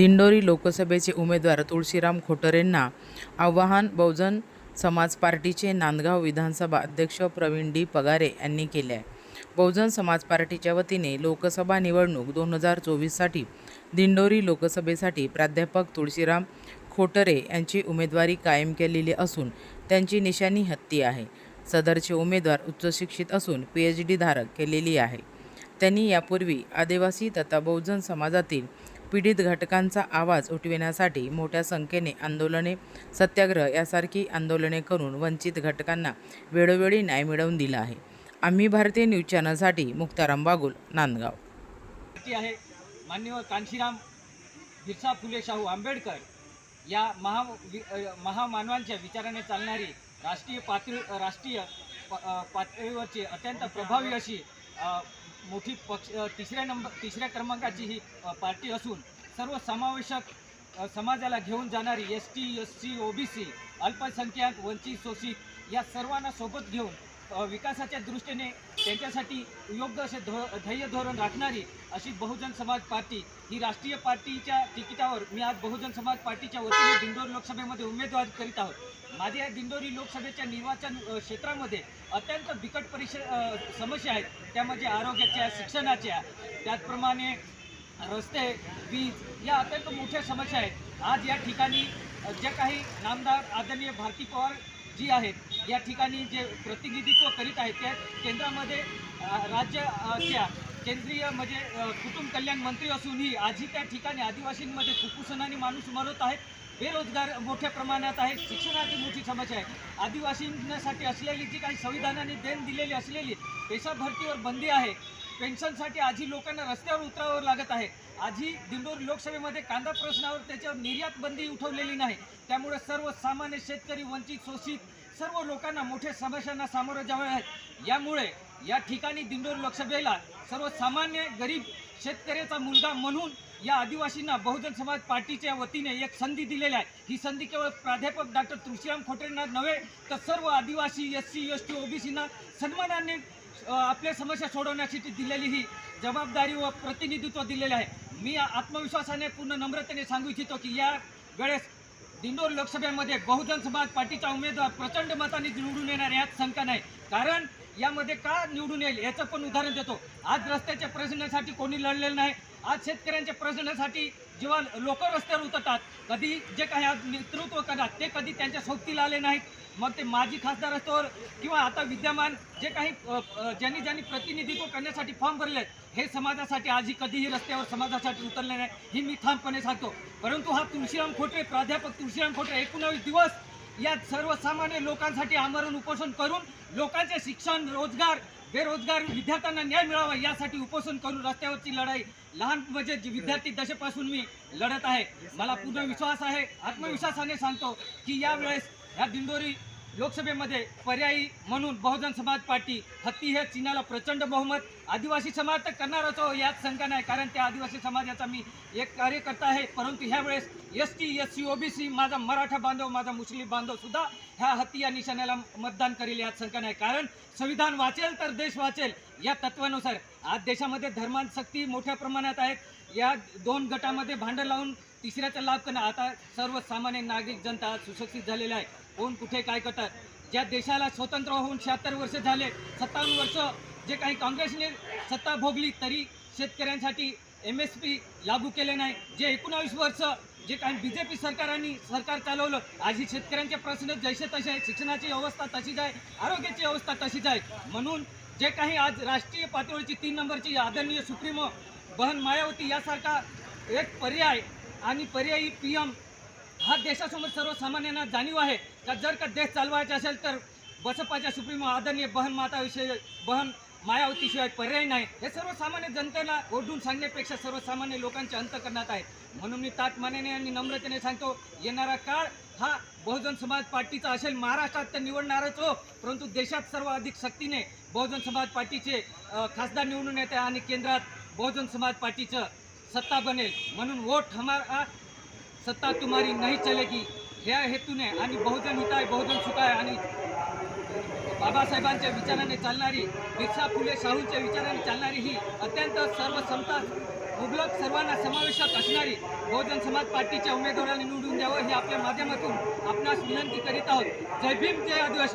दिंडोरी लोकसभेचे उमेदवार तुळशीराम खोटरेंना आवाहन बहुजन समाज पार्टीचे नांदगाव विधानसभा अध्यक्ष प्रवीण डी पगारे यांनी केले आहे बहुजन समाज पार्टीच्या वतीने लोकसभा निवडणूक दोन हजार चोवीससाठी दिंडोरी लोकसभेसाठी प्राध्यापक तुळशीराम खोटरे यांची उमेदवारी कायम केलेली असून त्यांची निशाणी हत्ती आहे. सदरचे उमेदवार उच्चशिक्षित असून पी एच डी धारक केलेली आहे. त्यांनी यापूर्वी आदिवासी तथा बहुजन समाजातील पीडित घटकांचा आवाज उठविण्यासाठी मोठ्या संख्येने आंदोलने सत्याग्रह यासारखी आंदोलने करून वंचित घटकांना वेळोवेळी न्याय मिळवून दिला आहे. आम्ही भारतीय न्यूज चॅनलसाठी मुक्ताराम बागुल नांदगाव. आहे मान्यवर कांशीराम बिरसा फुले शाहू आंबेडकर या महा वि- महामानवांच्या विचाराने चालणारी राष्ट्रीय पातळी राष्ट्रीय प- पातळीवरची अत्यंत प्रभावी अशी मोठी पक्ष तिसऱ्या नंबर तिसऱ्या क्रमांकाची ही पार्टी असून सर्व समावेशक समाजाला घेऊन जाणारी S T S C O B C अल्पसंख्याक वंचित शोषित या सर्वांना सोबत घेऊन विकासाच्या दृष्टीने त्यांच्यासाठी योग्य असे धो ध्येय धोरण राखणारी अशी बहुजन समाज पार्टी ही राष्ट्रीय पार्टीच्या तिकिटावर मी आज बहुजन समाज पार्टीच्या वतीने दिंडोरी लोकसभेमध्ये उमेदवार करीत आहोत. माझ्या या दिंडोरी लोकसभेच्या निर्वाचन क्षेत्रामध्ये अत्यंत बिकट परिश समस्या आहेत. त्या म्हणजे आरोग्याच्या शिक्षणाच्या त्याचप्रमाणे रस्ते वीज या अत्यंत मोठ्या समस्या आहेत. आज या ठिकाणी जे काही नामदार आदरणीय भारती पवार जी आहेत या ठिकाणी जे प्रतिनिधित्व करीत आहेत त्या केंद्रामध्ये राज्याच्या केंद्रीय म्हणजे कुटुंब कल्याण मंत्री असूनही आजही त्या ठिकाणी आदिवासींमध्ये कुपोषणाने माणूस मरत आहेत. बेरोजगार मोठ्या प्रमाणात आहे शिक्षणाची मोठी समस्या आहे. आदिवासींसाठी असलेली जी काही संविधानाने देण दिलेली असलेली पेशा भरतीवर बंदी आहे. पेन्शनसाठी आजही लोकांना रस्त्यावर उतरावं लागत आहे. आजही दिंडोरी लोकसभेमध्ये कांदा प्रश्नावर त्याच्यावर निर्यात बंदी उठवलेली नाही. त्यामुळे सर्वसामान्य शेतकरी वंचित शोषित सर्व लोकांना मोठ्या समस्यांना सामोरं जावे आहेत यामुळे या ठिकाणी दिंडोरी लोकसभेला सर्वसामान्य गरीब शेतकऱ्याचा मुलगा म्हणून या आदिवासींना बहुजन समाज पार्टीच्या वतीने एक संधी दिलेली आहे. ही संधी केवळ प्राध्यापक डॉक्टर तुळशीराम खोटेंना नव्हे तर सर्व आदिवासी एस सी एस टी ओबीसींना सन्मानाने आपल्या समस्या सोडवण्यासाठी दिलेली ही जबाबदारी व प्रतिनिधित्व दिलेले आहे. मी आत्मविश्वासाने पूर्ण नम्रतेने सांगू इच्छितो की या वेळेस दिंडोर लोकसभेमध्ये बहुजन समाज पार्टीचा उमेदवार प्रचंड मताने निवडून येणार यात शंका नाही. कारण यामध्ये का निवडून येईल याचं पण उदाहरण देतो. आज रस्त्याच्या प्रश्नासाठी कोणी लढलेलं नाही. आज शेतकऱ्यांच्या प्रश्नासाठी जेव्हा लोक रस्त्यावर उतरतात. कधी जे काही आज नेतृत्व करतात ते कधी त्यांच्या सोबतीला आले नाहीत. मग ते माजी खासदार असतो किंवा आता विद्यमान जे काही ज्यांनी ज्यांनी प्रतिनिधित्व करण्यासाठी फॉर्म भरले हे समाजासाठी आजही कधीही रस्त्यावर समाजासाठी उतरले नाही ही मी ठामपणे सांगतो. परंतु हा तुळशीराम खोटे प्राध्यापक तुळशीराम खोटे एकोणावीस दिवस या सर्वसामान्य लोकांसाठी आमरण उपोषण करून लोकांचे शिक्षण रोजगार बेरोजगार विद्यार्थ्यांना न्याय मिळावा यासाठी उपोषण करून रस्त्यावरची लढाई. लहान म्हणजे विद्यार्थी दशेपासून मी लढत आहे मला पूर्ण विश्वास आहे आत्मविश्वासाने सांगतो की यावेळेस ह्या दिंडोरी लोकसभेमध्ये पर्यायी म्हणून बहुजन समाज पार्टी हत्ती हे चिन्हाला प्रचंड बहुमत. आदिवासी समाज तर करणारच हो यात शंका नाही. कारण त्या आदिवासी समाजाचा मी एक कार्यकर्ता आहे. परंतु ह्या वेळेस S T S C OBC माझा मराठा बांधव माझा मुस्लिम बांधव सुद्धा ह्या हत्ती या निशाण्याला मतदान करेल यात शंका नाही. कारण संविधान वाचेल तर देश वाचेल. या तत्वानुसार आज देशामध्ये धर्मांसक्ती मोठ्या प्रमाणात आहेत. या दोन गटामध्ये भांडं लावून तिसऱ्याचा लाभ करणं. आता सर्वसामान्य नागरिक जनता सुशिक्षित झालेला आहे. कोण कुठे काय करतात ज्या देशाला स्वतंत्र होऊन शहात्तर वर्ष झाले सत्तावन्न वर्ष जे काही काँग्रेसने सत्ता भोगली तरी शेतकऱ्यांसाठी एम एस पी लागू केले नाही. जे एकोणावीस वर्ष जे काही बी जे पी सरकारांनी सरकार चालवलं आजही शेतकऱ्यांचे प्रश्न जैसे तसे आहे शिक्षणाची अवस्था तशीच आहे आरोग्याची अवस्था तशीच आहे. म्हणून जे काही आज राष्ट्रीय पातळीची तीन नंबरची आदरणीय सुप्रीमो बहन मायावती यासारखा एक पर्याय आणि पर्यायी पी एम हा देशासमोर सर्वसामान्यांना जाणीव आहे का जर का देश चालवायचा असेल तर बसपाच्या सुप्रीमो आदरणीय बहन माताविषयी बहन मायावतीशिवाय पर्याय नाही. हे सर्वसामान्य जनतेला ओढून सांगण्यापेक्षा सर्वसामान्य लोकांच्या अंतकरणात आहे. म्हणून मी ताटमानेने आणि नम्रतेने सांगतो येणारा काळ हा बहुजन समाज पार्टीचा असेल. महाराष्ट्रात तर निवडणारच हो. परंतु देशात सर्व अधिक सक्तीने बहुजन समाज पार्टीचे खासदार निवडून येते आणि केंद्रात बहुजन समाज पार्टीचं सत्ता बनेल म्हणून वोट हमारा सत्ता तुम्हारी नाही चलेगी. ह्या हेतूने आणि बहुजन हिताय बहुजन सुखाय आणि बाबासाहेबांच्या विचाराने चालणारी बिरसा फुले शाहूंच्या विचाराने चालणारी ही अत्यंत सर्व समता मुबलक सर्वांना समावेशक असणारी बहुजन समाज पार्टीच्या उमेदवारांनी निवडून द्यावं हे आपल्या माध्यमातून आपणास विनंती करीत आहोत. जय भीम जय आदिवासी.